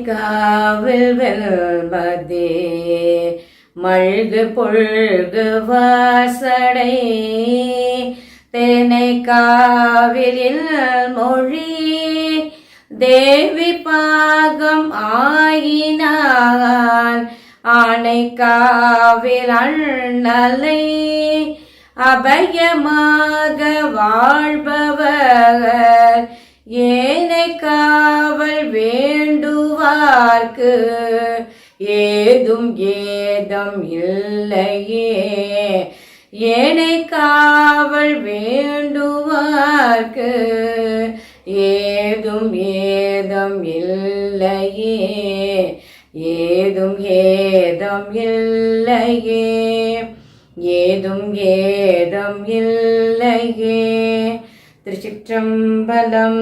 காவில் வெல்வதே மழ்கு பொழ்கு வாசடை. தேனை காவிரில் மொழி தேவி பாகம் ஆயினான். ஆனை காவில் அண்ணலை அபயமாக வாழ்பவர். ஏனை காவல் வேண்டுவார்க்கு. ஏதும் ஏதம் இல்லையே. ஏனை காவல் வேண்டுவார்க்கு. ஏதும் ஏதம் இல்லையே. ஏதும் ஏதம் இல்லையே. ஏதும் ஏதம் இல்லையே. திருச்சிற்றம்பலம்.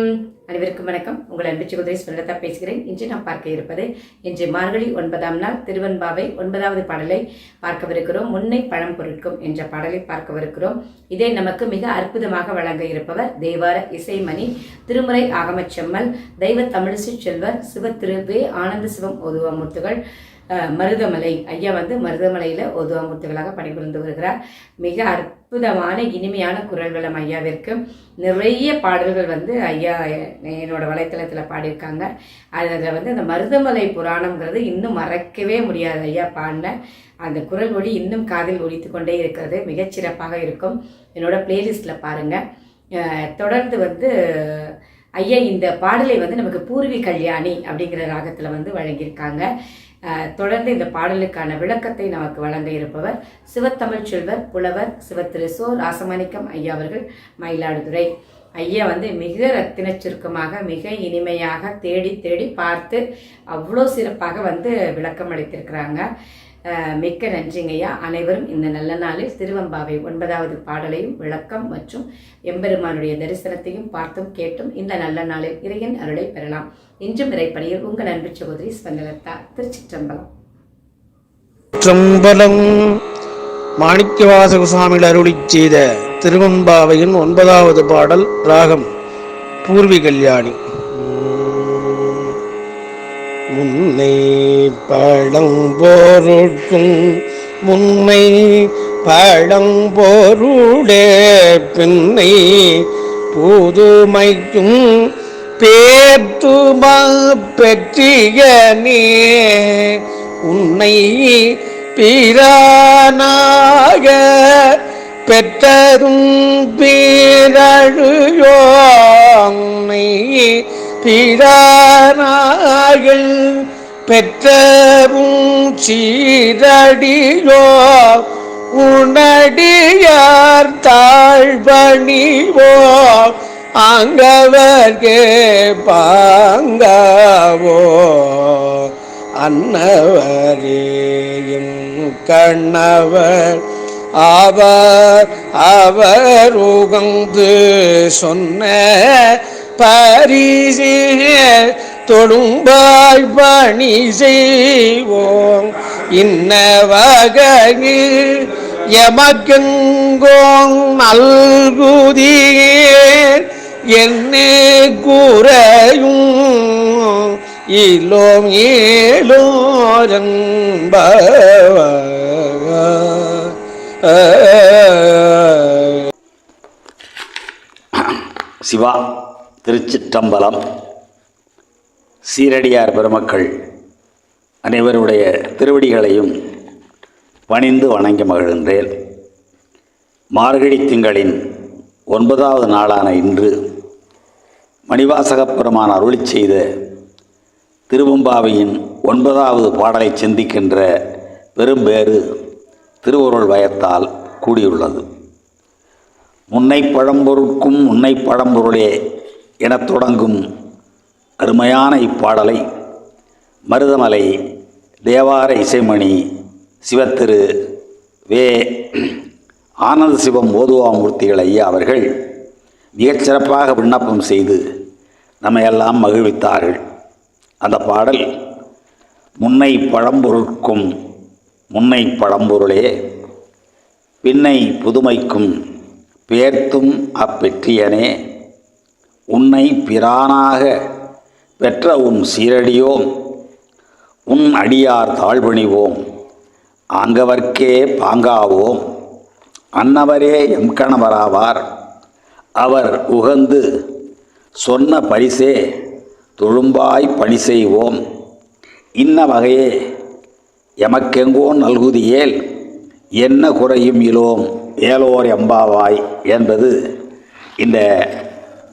அனைவருக்கும் வணக்கம். உங்கள் அன்பு சகோதரி சுரலதா பேசுகிறேன். இன்று நாம் பார்க்க இருப்பது இன்று மார்கழி ஒன்பதாம் நாள் திருவன்பாவை ஒன்பதாவது பாடலை பார்க்கவிருக்கிறோம். முன்னை பழம் பொருட்கும் என்ற பாடலை பார்க்கவிருக்கிறோம். இதை நமக்கு மிக அற்புதமாக வழங்க இருப்பவர் தேவார இசைமணி திருமுறை ஆகமச்செம்மல் தெய்வ தமிழிசை செல்வர் சிவ திருவே ஆனந்த சிவம் ஓதுவ முத்துகள் மருதமலை. ஐயா வந்து மருதமலையில் ஓதுவாமூர்த்திகளாக பணிபுரிந்து வருகிறார். மிக அற்புதமான இனிமையான குரல் வளம் ஐயாவிற்கு. நிறைய பாடல்கள் வந்து ஐயா என்னோட வலைத்தளத்தில் பாடியிருக்காங்க. அதில் வந்து அந்த மருதமலை புராணங்கிறது இன்னும் மறக்கவே முடியாது ஐயா பாடின. அந்த குரல் ஒளி இன்னும் காதில் ஒழித்து கொண்டே இருக்கிறது. மிகச்சிறப்பாக இருக்கும். என்னோட பிளேலிஸ்ட்டில் பாருங்கள் தொடர்ந்து வந்து ஐயா இந்த பாடலை வந்து நமக்கு பூர்வி கல்யாணி அப்படிங்கிற ராகத்தில் வந்து வழங்கியிருக்காங்க. தொடர்ந்து இந்த பாடலுக்கான விளக்கத்தை நமக்கு வழங்க இருப்பவர் சிவத்தமிழ் செல்வர் புலவர் சிவத்திரு சோர் ராசமாணிக்கம் ஐயா அவர்கள் மயிலாடுதுறை. ஐயா வந்து மிக ரத்தின சுருக்கமாக மிக இனிமையாக தேடி தேடி பார்த்து அவ்வளோ சிறப்பாக வந்து விளக்கம் அளித்திருக்கிறாங்க மிக்க நன்றிங்கய்யா. அனைவரும் இந்த நல்ல நாளில் திருவம்பாவை ஒன்பதாவது பாடலையும் விளக்கம் மற்றும் எம்பெருமானுடைய தரிசனத்தையும் பார்த்தும் கேட்டும் இந்த நல்ல நாளில் இறையன் அருளை பெறலாம். இன்றும் இறைப்பணியில் உங்கள் அன்பு சகோதரி ஸ்பந்தலத்தா திருச்சிற்றம்பலம். சிற்றம்பலம் மாணிக்கவாச குசாமியில் அருளி செய்த திருவம்பாவையின் ஒன்பதாவது பாடல் ராகம் பூர்வி கல்யாணி. முன்னை பழம்போருக்கும் முன்னை பழம்போருடே பின்னை புதுமைக்கும் பேத்துமா பெற்றியனே உன்னை பிரானாக பெற்றதும் பேரழுயோ உன்னை பெற்றவும் சீரடியோ உணடியார் தாழ்வணிவோ அங்கவர்கே பாங்கவோ அன்னவரேயும் கண்ணவர் அவர் அவர் உகந்து சொன்ன பரிசு தொடும்பாய் பணி செய்வோம். இன்ன வகையில் எமக்கெங்கோங் நல்குதீர். என்ன கூறையும் இலோம் ஏலோரன்ப சிவா திருச்சிற்றம்பலம். சீரடியார் பெருமக்கள் அனைவருடைய திருவடிகளையும் பணிந்து வணங்கி மகிழ்கின்றேன். மார்கழி திங்களின் ஒன்பதாவது நாளான இன்று மணிவாசகப் பெருமான் அருளிச் செய்த திருவம்பாவையின் ஒன்பதாவது பாடலை சிந்திக்கின்ற பெரும்பேறு திருவருள் வயத்தால் கூடியுள்ளது. முன்னை பழம்பொருட்கும் முன்னை பழம்பொருளே எனத் தொடங்கும் அருமையான இப்பாடலை மருதமலை தேவார இசைமணி சிவத்திரு வே ஆனந்த சிவம் ஓதுவாமூர்த்திகள் ஐயா அவர்கள் மிகச்சிறப்பாக விண்ணப்பம் செய்து நம்மையெல்லாம் மகிழ்வித்தார்கள். அந்த பாடல் முன்னை பழம்பொருட்கும் முன்னை பழம்பொருளே பின்னை புதுமைக்கும் பேர்த்தும் அப்பெற்றியனே. உன்னை பிரானாக பெற்ற உன் சீரடியோம் உன் அடியார் தாழ்வணிவோம் ஆங்கவர்க்கே பாங்காவோம். அன்னவரே எம் கணவராவார். அவர் உகந்து சொன்ன பரிசே தொழும்பாய் பணி செய்வோம். இன்ன வகையே எமக்கெங்கோ நல்குதியேல் என்ன குறையும் இலோம் ஏலோர் எம்பாவாய் என்பது இந்த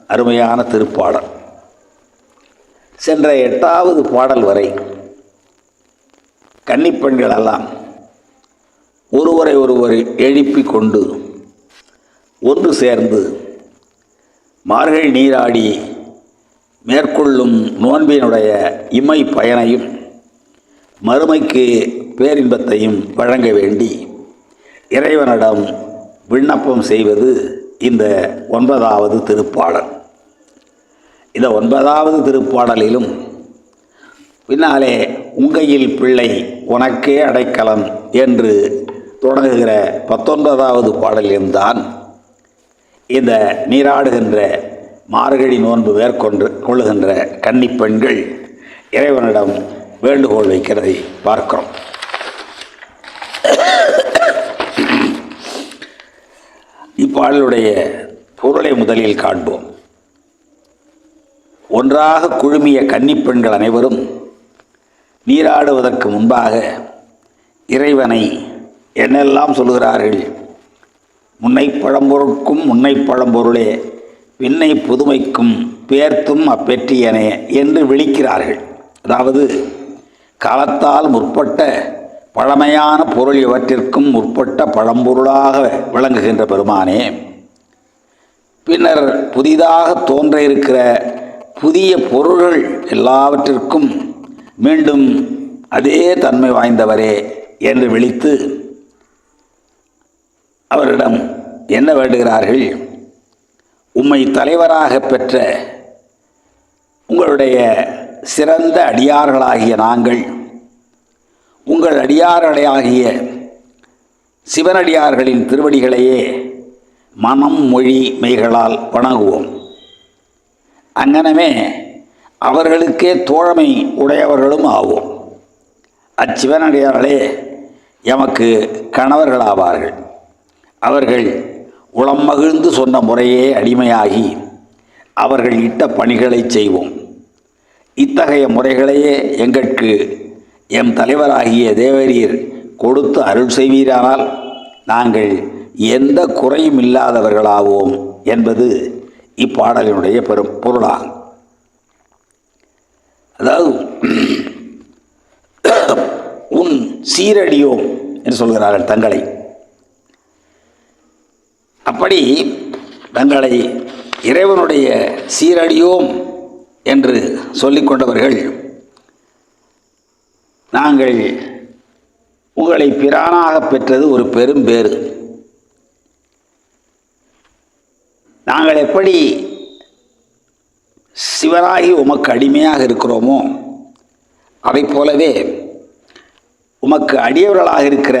அருமையான திருப்பாடல். சென்ற எட்டாவது பாடல் வரை கன்னிப்பெண்கள் எல்லாம் ஒருவரை ஒருவர் எழுப்பி கொண்டு ஒன்று சேர்ந்து மார்கழி நீராடி மேற்கொள்ளும் நோன்பினுடைய இமை பயனையும் மறுமைக்கு பேரின்பத்தையும் வழங்க வேண்டி இறைவனிடம் விண்ணப்பம் செய்வது இந்த ஒன்பதாவது திருப்பாடல். இந்த ஒன்பதாவது திருப்பாடலிலும் பின்னாலே உங்கையில் பிள்ளை உனக்கே அடைக்கலம் என்று தொடங்குகிற பத்தொன்பதாவது பாடலில்தான் இந்த நீராடுகின்ற மார்கழி நோன்பு மேற்கொண்டு கொள்ளுகின்ற கன்னிப்பெண்கள் இறைவனிடம் வேண்டுகோள் வைக்கிறதை பார்க்கிறோம். இப்பாடலுடைய பொருளை முதலில் காண்போம். ஒன்றாக குழுமிய கன்னிப்பெண்கள் அனைவரும் நீராடுவதற்கு முன்பாக இறைவனை என்னெல்லாம் சொல்கிறார்கள் முன்னை பழம்பொருட்கும் முன்னை பழம்பொருளே விண்ணை புதுமைக்கும் பேர்த்தும் அப்பெற்றியனே என்று விழிக்கிறார்கள். அதாவது காலத்தால் முற்பட்ட பழமையான பொருள் இவற்றிற்கும் முற்பட்ட பழம்பொருளாக விளங்குகின்ற பெருமானே பின்னர் புதிதாக தோன்ற இருக்கிற புதிய பொருள்கள் எல்லாவற்றிற்கும் மீண்டும் அதே தன்மை வாய்ந்தவரே என்று விழித்து அவரிடம் என்ன வேண்டுகிறார்கள்? உம்மை தலைவராக பெற்ற உங்களுடைய சிறந்த அடியார்களாகிய நாங்கள் உங்கள் அடியார்களாகிய சிவனடியார்களின் திருவடிகளையே மனம் மொழி மெய்களால் வணங்குவோம். அங்கனமே அவர்களுக்கே தோழமை உடையவர்களும் ஆவோம். அச்சிவனடியார்களே எமக்கு கணவர்களாவார்கள். அவர்கள் உளம் மகிழ்ந்து சொன்ன முறையே அடிமையாகி அவர்கள் இட்ட பணிகளை செய்வோம். இத்தகைய முறைகளையே எங்களுக்கு எம் தலைவராகிய தேவரீர் கொடுத்து அருள் செய்வீரானால் நாங்கள் எந்த குறையும் இல்லாதவர்களாவோம் என்பது இப்பாடலினுடைய பெரும் பொருளாகும். அதாவது உன் சீரடியோம் என்று சொல்கிறார்கள் தங்களை. அப்படி தங்களை இறைவனுடைய சீரடியோம் என்று சொல்லிக்கொண்டவர்கள் நாங்கள் உங்களை பிரானாக பெற்றது ஒரு பெரும் பேறு நாங்கள் எப்படி சிவனாகி உமக்கு அடிமையாக இருக்கிறோமோ அதைப் போலவே உமக்கு அடியவர்களாக இருக்கிற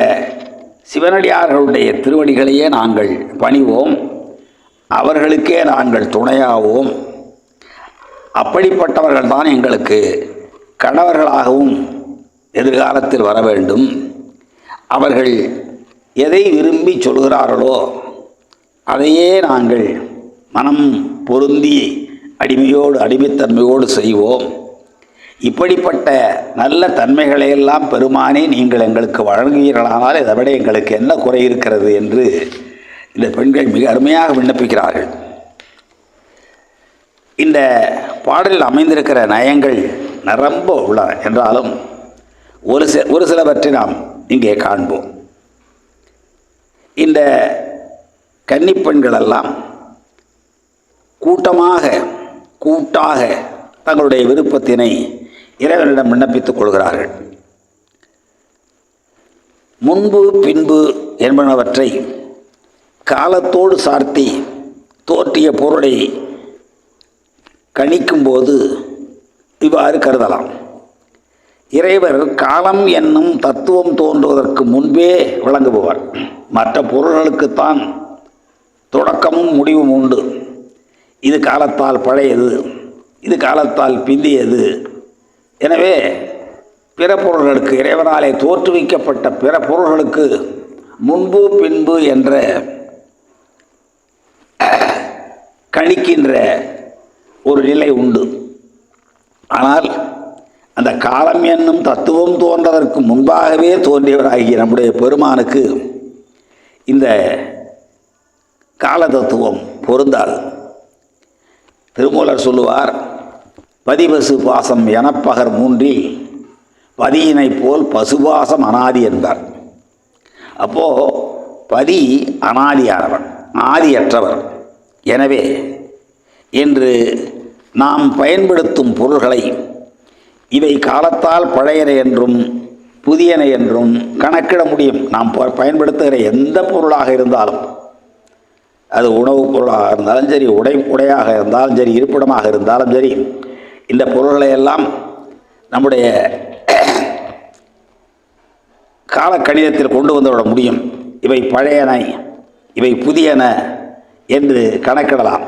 சிவனடியார்களுடைய திருவடிகளையே நாங்கள் பணிவோம். அவர்களுக்கே நாங்கள் துணையாவோம். அப்படிப்பட்டவர்கள் தான் எங்களுக்கு கணவர்களாகவும் எதிர்காலத்தில் வர வேண்டும். அவர்கள் எதை விரும்பி சொல்கிறார்களோ அதையே நாங்கள் மனம் பொருந்தி அடிமையோடு அடிமைத்தன்மையோடு செய்வோம். இப்படிப்பட்ட நல்ல தன்மைகளையெல்லாம் பெருமானே நீங்கள் எங்களுக்கு வழங்குகிறீர்களானால் இதை விட எங்களுக்கு என்ன குறை இருக்கிறது என்று இந்த பெண்கள் மிக அருமையாக விண்ணப்பிக்கிறார்கள். இந்த பாடலில் அமைந்திருக்கிற நயங்கள் நிரம்ப உள்ளன என்றாலும் ஒரு சில ஒரு சிலவற்றை நாம் இங்கே காண்போம். இந்த கன்னிப்பெண்களெல்லாம் கூட்டமாக கூட்டாக தங்களுடைய விருப்பத்தினை இறைவனிடம் விண்ணப்பித்துக் கொள்கிறார்கள். முன்பு பின்பு என்பனவற்றை காலத்தோடு சார்த்தி தோற்றிய பொருளை கணிக்கும்போது இவ்வாறு கருதலாம். இறைவர் காலம் என்னும் தத்துவம் தோன்றுவதற்கு முன்பே விளங்குபவர். மற்ற பொருள்களுக்குத்தான் தொடக்கமும் முடிவும் உண்டு. இது காலத்தால் பழையது இது காலத்தால் பிந்தியது. எனவே பிற பொருள்களுக்கு இறைவனாலே தோற்றுவிக்கப்பட்ட பிற பொருள்களுக்கு முன்பு பின்பு என்ற கணிக்கின்ற ஒரு நிலை உண்டு. ஆனால் அந்த காலம் என்னும் தத்துவம் தோன்றதற்கு முன்பாகவே தோன்றியவராகிய நம்முடைய பெருமானுக்கு இந்த கால தத்துவம் பொருந்தாது. திருமூலர் சொல்லுவார் பதிபசு பாசம் எனப்பகர் மூன்றில் பதியினைப் போல் பசுபாசம் அனாதி என்பார் அப்போது பதி அனாதியானவன் ஆதியற்றவர். எனவே இன்று நாம் பயன்படுத்தும் பொருள்களை இவை காலத்தால் பழையன என்றும் புதியன என்றும் கணக்கிட முடியும். நாம் ப- பயன்படுத்துகிற எந்த பொருளாக இருந்தாலும் அது உணவுப் பொருளாக இருந்தாலும் சரி உடை உடையாக இருந்தாலும் சரி இருப்பிடமாக இருந்தாலும் சரி இந்த பொருள்களை எல்லாம் நம்முடைய கால கணிதத்தில் கொண்டு வந்துவிட முடியும். இவை பழையன இவை புதியன என்று கணக்கிடலாம்.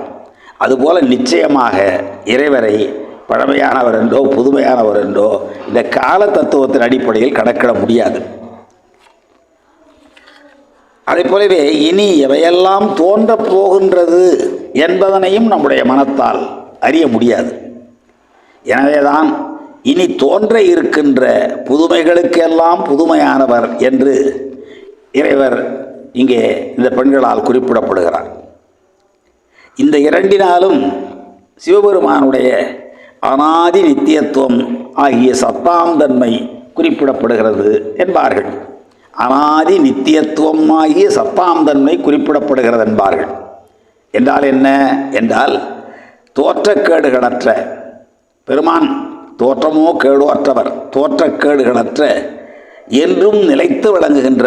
அதுபோல் நிச்சயமாக இறைவரை பழமையானவர் என்றோ புதுமையானவர் என்றோ இந்த கால தத்துவத்தின் அடிப்படையில் கணக்கிட முடியாது. அதே போலவே இனி எவையெல்லாம் தோன்றப் போகின்றது என்பதனையும் நம்முடைய மனத்தால் அறிய முடியாது. எனவேதான் இனி தோன்ற இருக்கின்ற புதுமைகளுக்கெல்லாம் புதுமையானவர் என்று இறைவர் இங்கே இந்த பெண்களால் குறிப்பிடப்படுகிறார். இந்த இரண்டினாலும் சிவபெருமானுடைய அனாதி நித்தியத்துவம் ஆகிய சத்தாம் தன்மை குறிப்பிடப்படுகிறது என்பார்கள். அனாதி நித்தியத்துவமாகிய சத்தாம் தன்மை குறிப்பிடப்படுகிறது என்பார்கள். என்றால் என்ன? என்றால் தோற்றக்கேடுகளற்ற பெருமான் தோற்றமோ கேடோ அற்றவர். தோற்றக்கேடுகளற்ற என்றும் நிலைத்து விளங்குகின்ற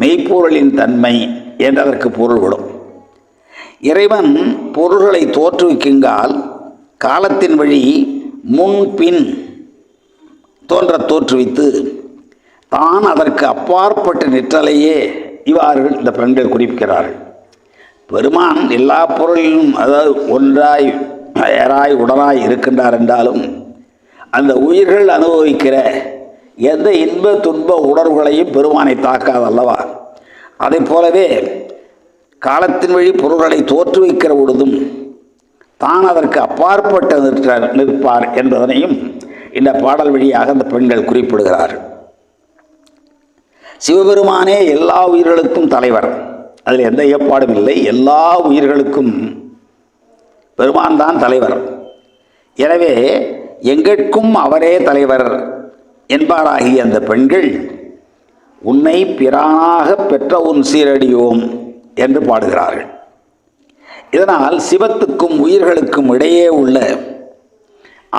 மெய்ப்பொருளின் தன்மை என்றதற்கு பொருள்படும் இறைவன் பொருள்களை தோற்றுவிக்குங்கால் காலத்தின் வழி முன்பின் தோன்ற தோற்றுவித்து தான் அதற்கு அப்பாற்பட்ட நிற்றலையே இவ்வாறு இந்த பெண்கள் குறிப்பிக்கிறார்கள். பெருமான் எல்லா பொருளிலும் அதாவது ஒன்றாய் வேறாய் உடனாய் இருக்கின்றார் என்றாலும் அந்த உயிர்கள் அனுபவிக்கிற எந்த இன்ப துன்ப உணர்வுகளையும் பெருமானை தாக்காது அல்லவா? அதைப் போலவே காலத்தின் வழி பொருள்களை தோற்றுவிக்கிற பொழுதும் தான் அதற்கு அப்பாற்பட்ட நிற்பார் என்பதனையும் இந்த பாடல் வழியாக அந்த பெண்கள் குறிப்பிடுகிறார்கள். சிவபெருமானே எல்லா உயிர்களுக்கும் தலைவர். அதில் எந்த ஏற்பாடும் இல்லை. எல்லா உயிர்களுக்கும் பெருமான் தான் தலைவர். எனவே எங்கட்கும் அவரே தலைவர் என்பாராகிய அந்த பெண்கள் உன்னை பிரானாக பெற்ற உன் சீரடியோம் என்று பாடுகிறார்கள். இதனால் சிவத்துக்கும் உயிர்களுக்கும் இடையே உள்ள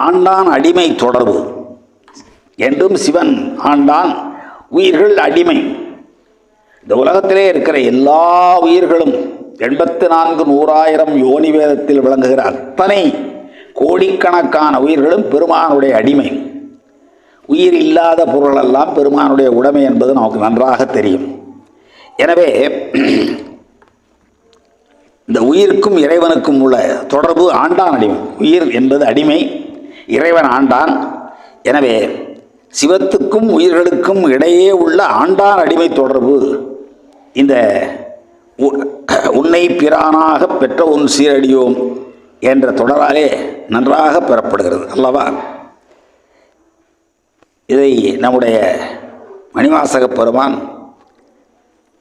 ஆண்டான் அடிமை தொடர்பு என்றும் சிவன் ஆண்டான் உயிர்கள் அடிமை. இந்த உலகத்திலே இருக்கிற எல்லா உயிர்களும் எண்பத்து நான்கு நூறாயிரம் யோனி வேதத்தில் விளங்குகிற அத்தனை கோடிக்கணக்கான உயிர்களும் பெருமானுடைய அடிமை. உயிர் இல்லாத பொருளெல்லாம் பெருமானுடைய உடைமை என்பது நமக்கு நன்றாக தெரியும். எனவே இந்த உயிருக்கும் இறைவனுக்கும் உள்ள தொடர்பு ஆண்டான் அடிமை. உயிர் என்பது அடிமை இறைவன் ஆண்டான். எனவே சிவத்துக்கும் உயிர்களுக்கும் இடையே உள்ள ஆண்டான் அடிமை தொடர்பு இந்த உ- உன்னை பிரானாக பெற்ற உன் சீரடியோம் என்ற தொடராலே நன்றாக பெறப்படுகிறது. அல்லவா? இதை நம்முடைய மணிவாசக பெருமான்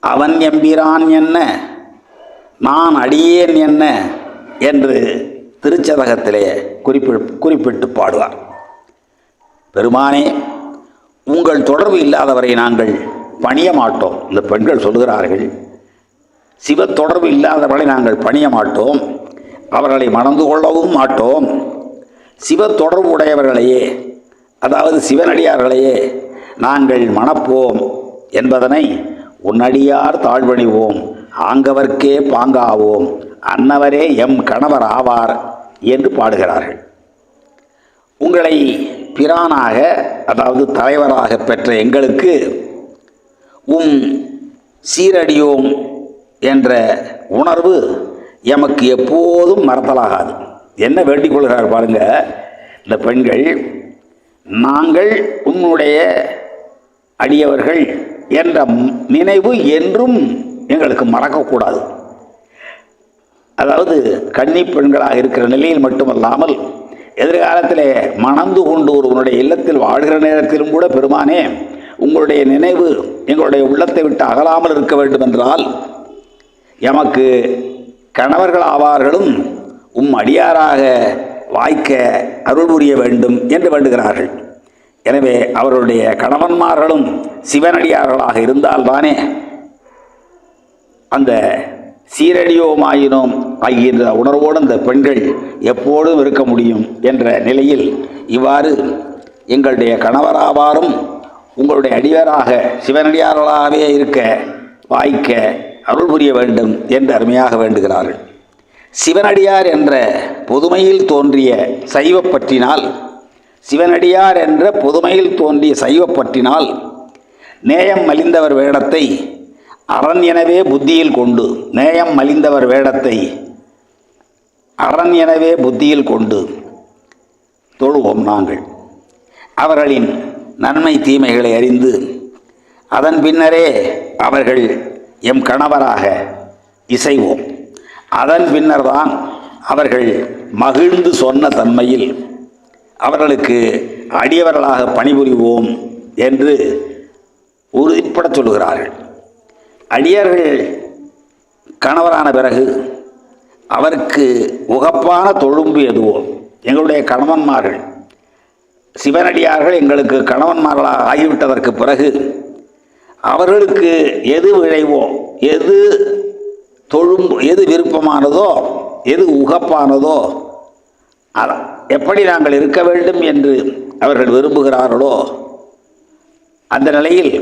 அவன் எம்பிரான் என்ன? நான் அடியேன் என்ன? என்று திருச்சதகத்திலே குறிப்பி குறிப்பிட்டு பாடுவார். பெருமானே உங்கள் தொடர்பு இல்லாதவரை நாங்கள் பணிய மாட்டோம். இந்த பெண்கள் சொல்கிறார்கள் சிவ தொடர்பு இல்லாதவர்களை நாங்கள் பணிய மாட்டோம். அவர்களை மணந்து கொள்ளவும் மாட்டோம். சிவ தொடர்பு உடையவர்களையே அதாவது சிவனடியார்களையே நாங்கள் மணப்போம் என்பதனை உன்னடியார் தாழ்வணிவோம். ஆங்கவர்க்கே பாங்காவோம். அன்னவரே எம் கணவர் ஆவார் என்று பாடுகிறார்கள். உங்களை பிரானாக அதாவது தலைவராக பெற்ற எங்களுக்கு உம் சீரடியோம் என்ற உணர்வு எமக்கு எப்போதும் மறத்தலாகாது. என்ன வேண்டிக் கொள்கிறார் பாருங்க இந்த பெண்கள் நாங்கள் உன்னுடைய அடியவர்கள் என்ற நினைவு என்றும் எங்களுக்கு மறக்கக்கூடாது. அதாவது கன்னி பெண்களாக இருக்கிற நிலையில் மட்டுமல்லாமல் எதிர்காலத்திலே மணந்து கொண்டு ஒருவனுடைய இல்லத்தில் வாழ்கிற நேரத்திலும் கூட பெருமானே உங்களுடைய நினைவு எங்களுடைய உள்ளத்தை விட்டு அகலாமல் இருக்க வேண்டும் என்றால் எமக்கு கணவர்கள் ஆவார்களும் உம் அடியாராக வாய்க்க அருள் புரிய வேண்டும் என்று வேண்டுகிறார்கள். எனவே அவருடைய கணவன்மார்களும் சிவனடியார்களாக இருந்தால்தானே அந்த சீரடியோமாயினோம் ஆகின்ற உணர்வோடு அந்த பெண்கள் எப்போதும் இருக்க முடியும் என்ற நிலையில் இவ்வாறு எங்களுடைய கணவராவாரும் உங்களுடைய அடிவராக சிவனடியார்களாகவே இருக்க வாய்க்க அருள் புரிய வேண்டும் என்று அருமையாக வேண்டுகிறார்கள். சிவனடியார் என்ற பொதுமையில் தோன்றிய சைவப்பற்றினால் சிவனடியார் என்ற பொதுமையில் தோன்றிய சைவப்பற்றினால் நேயம் மலிந்தவர் வேடத்தை அரண் எனவே புத்தியில் கொண்டு நேயம் மலிந்தவர் வேடத்தை. அரண் எனவே புத்தியில் கொண்டு தொழுவோம் நாங்கள். அவர்களின் நன்மை தீமைகளை அறிந்து அதன் பின்னரே அவர்கள் எம் கணவராக இசைவோம். அதன் பின்னர்தான் அவர்கள் மகிழ்ந்து சொன்ன தன்மையில் அவர்களுக்கு அடியவர்களாக பணிபுரிவோம் என்று உறுதிப்பட சொல்கிறார்கள் அடியார்கள் கணவரான பிறகு அவருக்கு உகப்பான தொழும்பு எதுவோ எங்களுடைய கணவன்மார்கள் சிவனடியார்கள் எங்களுக்கு கணவன்மார்களாக ஆகிவிட்டதற்கு பிறகு அவர்களுக்கு எது விளைவோ எது தொழும்பு எது விருப்பமானதோ எது உகப்பானதோ எப்படி நாங்கள் இருக்க வேண்டும் என்று அவர்கள் விரும்புகிறார்களோ அந்த நிலையில்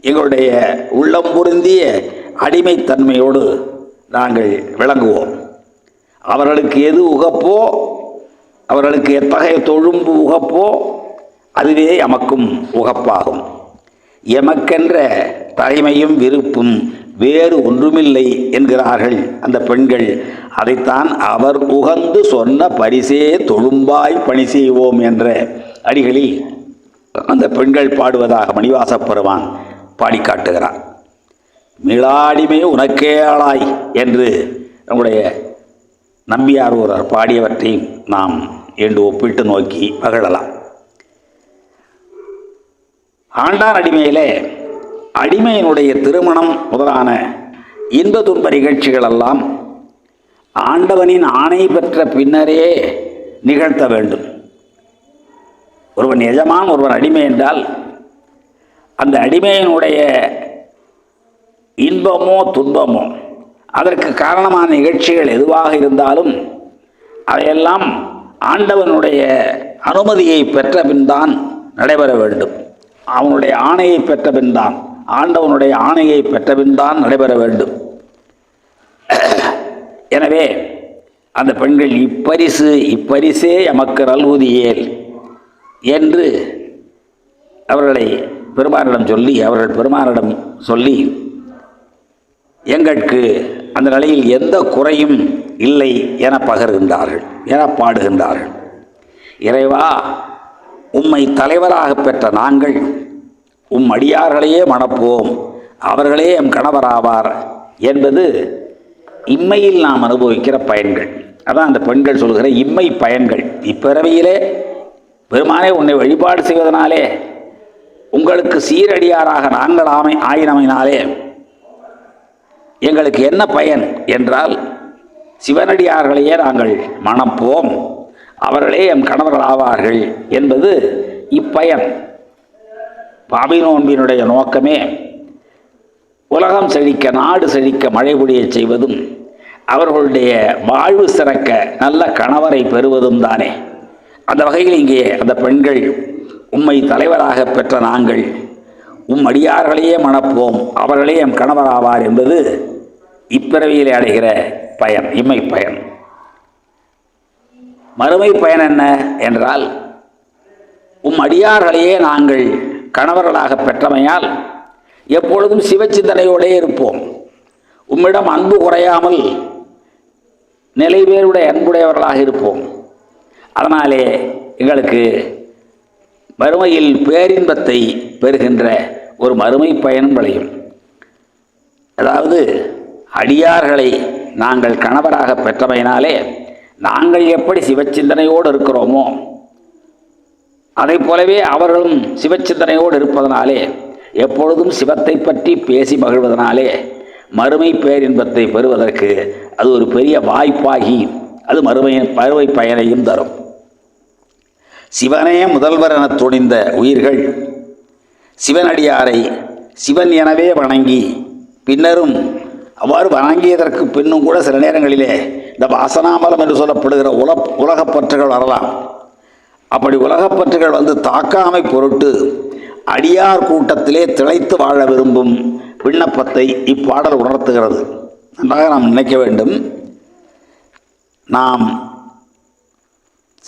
எங்களுடைய உள்ளம் பொருந்திய அடிமைத்தன்மையோடு நாங்கள் விளங்குவோம். அவர்களுக்கு எது உகப்போ அவர்களுக்கு எத்தகைய தொழும்பு உகப்போ அதுவே எமக்கும் உகப்பாகும். எமக்கென்ற தலைமையும் விருப்பும் வேறு ஒன்றுமில்லை என்கிறார்கள் அந்த பெண்கள். அதைத்தான் அவர் உகந்து சொன்ன பரிசே தொழும்பாய் பணி செய்வோம் என்ற அடிகளில் அந்த பெண்கள் பாடுவதாக மணிவாசப் பெறுவான் பாடி காட்டுகிறார் மிளாடிமை உனக்கே ஆளாய் என்று நம்முடைய நம்பியார் ஒருவர் பாடியவற்றை நாம் என்று ஒப்பிட்டு நோக்கி மகிழலாம் ஆண்டான் அடிமையிலே அடிமையினுடைய திருமணம் முதலான இன்ப துன்ப நிகழ்ச்சிகளெல்லாம் ஆண்டவனின் ஆணை பெற்ற பின்னரே நிகழ்த்த வேண்டும். ஒருவன் எஜமான் ஒருவன் அடிமை என்றால் அந்த அடிமையினுடைய இன்பமோ துன்பமோ அதற்கு காரணமான நிகழ்ச்சிகள் எதுவாக இருந்தாலும் அவையெல்லாம் ஆண்டவனுடைய அனுமதியை பெற்ற பின்தான் நடைபெற வேண்டும். அவனுடைய ஆணையை பெற்ற பின்தான் ஆண்டவனுடைய ஆணையை பெற்ற பின்தான் நடைபெற வேண்டும். எனவே அந்த பெண்கள் இப்பரிசு இப்பரிசே எமக்கு நல்குதியேல் என்று அவர்களை பெருமானிடம் சொல்லி அவர்கள் பெருமானிடம் சொல்லி எங்களுக்கு அந்த நிலையில் எந்த குறையும் இல்லை என பகர்கின்றார்கள் என பாடுகின்றார்கள். இறைவா உம்மை தலைவராக பெற்ற நாங்கள் உம் அடியார்களையே மணப்போம் அவர்களே எம் கணவராவார் என்பது இம்மையில் நாம் அனுபவிக்கிற பயன்கள். அதான் அந்த பெண்கள் சொல்கிற இம்மை பயன்கள். இப்பிறவியிலே பெருமானே உன்னை வழிபாடு செய்வதனாலே உங்களுக்கு சீரடியாராக நாங்கள் ஆமை ஆயினமையினாலே எங்களுக்கு என்ன பயன் என்றால் சிவனடியார்களையே நாங்கள் மணப்போம். அவர்களே எம் கணவர்கள் ஆவார்கள் என்பது இப்பயன். பாபி நோன்பினுடைய நோக்கமே உலகம் செழிக்க நாடு செழிக்க மழை பொழியச் செய்வதும் அவர்களுடைய வாழ்வு சிறக்க நல்ல கணவரை பெறுவதும் தானே. அந்த வகையில் இங்கே அந்த பெண்கள் உம்மை தலைவராக பெற்ற நாங்கள் உம் அடியார்களையே மணப்போம் அவர்களே எம் கணவராவார் என்பது இப்பிறவியிலே அடைகிற பயன் இம்மை பயன். மறுமை பயன் என்ன என்றால் உம் அடியார்களையே நாங்கள் கணவர்களாக பெற்றமையால் எப்பொழுதும் சிவச்சிந்தனையோடே இருப்போம். உம்மிடம் அன்பு குறையாமல் நிலை பேருடைய அன்புடையவர்களாக இருப்போம். அதனாலே எங்களுக்கு மறுமையில் பேரின்பத்தை பெறுகின்ற ஒரு மறுமை பயணம் விளையும். அதாவது அடியார்களை நாங்கள் கணவராக பெற்றமையினாலே நாங்கள் எப்படி சிவச்சிந்தனையோடு இருக்கிறோமோ அதைப் போலவே அவர்களும் சிவச்சிந்தனையோடு இருப்பதனாலே எப்பொழுதும் சிவத்தை பற்றி பேசி மகிழ்வதனாலே மறுமை பேரின்பத்தை பெறுவதற்கு அது ஒரு பெரிய வாய்ப்பாகி அது மறுமையின் மறுமை பயனையும் தரும். சிவனே முதல்வர் என துணிந்த உயிர்கள். சிவனடியாரை சிவன் எனவே வணங்கி பின்னரும் அவ்வாறு வணங்கியதற்கு பின்னும் கூட சில நேரங்களிலே இந்த வாசனாமலம் என்று சொல்லப்படுகிற உல உலகப்பற்றுகள் வரலாம். அப்படி உலகப்பற்றுகள் வந்து தாக்காமை பொருட்டு அடியார் கூட்டத்திலே திளைத்து வாழ விரும்பும் விண்ணப்பத்தை இப்பாடல் உணர்த்துகிறது. நன்றாக நாம் நினைக்க வேண்டும். நாம்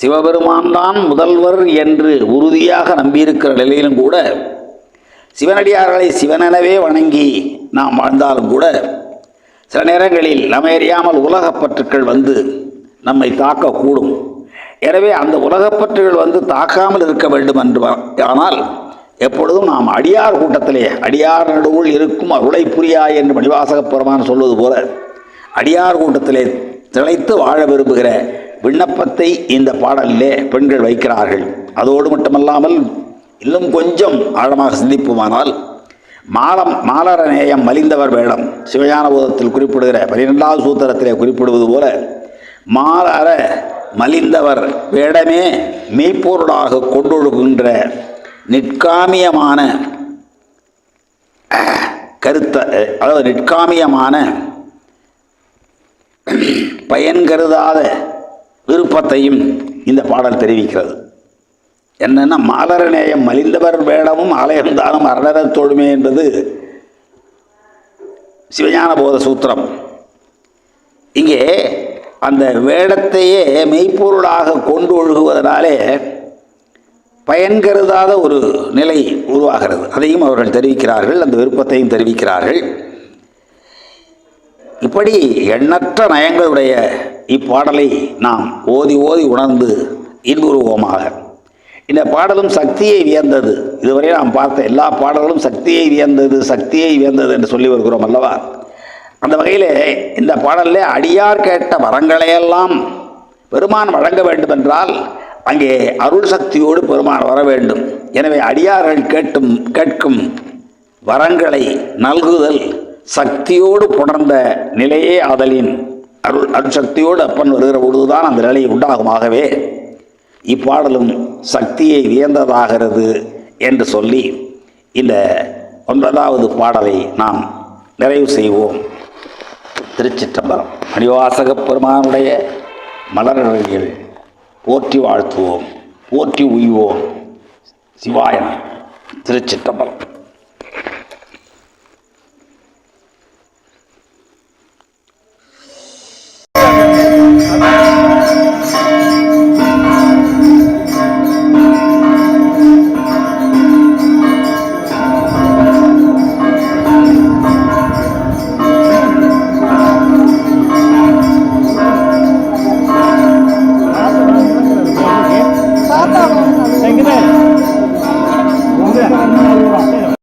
சிவபெருமான் தான் முதல்வர் என்று உறுதியாக நம்பியிருக்கிற நிலையிலும் கூட சிவனடியார்களை சிவனெனவே வணங்கி நாம் வாழ்ந்தாலும் கூட சில நேரங்களில் நம்ம அறியாமல் உலகப்பற்றுக்கள் வந்து நம்மை தாக்கக்கூடும். எனவே அந்த உலகப்பற்றுகள் வந்து தாக்காமல் இருக்க வேண்டும் என்று ஆனால் எப்பொழுதும் நாம் அடியார் கூட்டத்திலே அடியார் நடுவுள் இருக்கும் அருளை புரியாய் என்று மணிவாசகப் பெருமான் சொல்வது போல அடியார் கூட்டத்திலே திளைத்து வாழ விரும்புகிற விண்ணப்பத்தை இந்த பாடலிலே பெண்கள் வைக்கிறார்கள். அதோடு மட்டுமல்லாமல் இன்னும் கொஞ்சம் ஆழமாக சிந்திப்புமானால் மாலம் மாலர நேயம் மலிந்தவர் வேடம் சிவஞான பூதத்தில் குறிப்பிடுகிற பனிரெண்டாவது சூத்திரத்திலே குறிப்பிடுவது போல மாலர மலிந்தவர் வேடமே மெய்ப்பொருளாக கொண்டொழுகின்ற நிற்காமியமான கருத்த அதாவது நிற்காமியமான பயன் கருதாத விருப்பத்தையும் இந்த பாடல் தெரிவிக்கிறது. என்னென்னா மாதர நேயம் மலிந்தவர் வேடமும் ஆலயந்தாலும் அரணரத் தொழுமே என்பது சிவஞான போத சூத்திரம். இங்கே அந்த வேடத்தையே மெய்ப்பொருளாக கொண்டு ஒழுகுவதனாலே பயன் கருதாத ஒரு நிலை உருவாகிறது. அதையும் அவர்கள் தெரிவிக்கிறார்கள் அந்த விருப்பத்தையும் தெரிவிக்கிறார்கள். இப்படி எண்ணற்ற நயங்களுடைய இப்பாடலை நாம் ஓதி ஓதி உணர்ந்து இன்புருவோமாக இந்த பாடலும் சக்தியை வியந்தது. இதுவரை நாம் பார்த்த எல்லா பாடல்களும் சக்தியை வியந்தது சக்தியை வியந்தது என்று சொல்லி வருகிறோம் அல்லவா? அந்த வகையில் இந்த பாடலில் அடியார் கேட்ட வரங்களையெல்லாம் பெருமான் வழங்க வேண்டும் என்றால் அங்கே அருள் சக்தியோடு பெருமான் வர வேண்டும். எனவே அடியார்கள் கேட்டும் கேட்கும் வரங்களை நல்குதல் சக்தியோடு புணர்ந்த நிலையே ஆதலின் அருள் அருட்சக்தியோடு அப்பன் வருகிற பொழுதுதான் அந்த நிலை உண்டாகுமாகவே இப்பாடலும் சக்தியை வியந்ததாகிறது என்று சொல்லி இந்த ஒன்பதாவது பாடலை நாம் நிறைவு செய்வோம். திருச்சிற்றம்பரம் மணிவாசக பெருமானுடைய மலரடிகள் போற்றி வாழ்த்துவோம் போற்றி உய்வோம். சிவாயன் திருச்சிற்றம்பரம்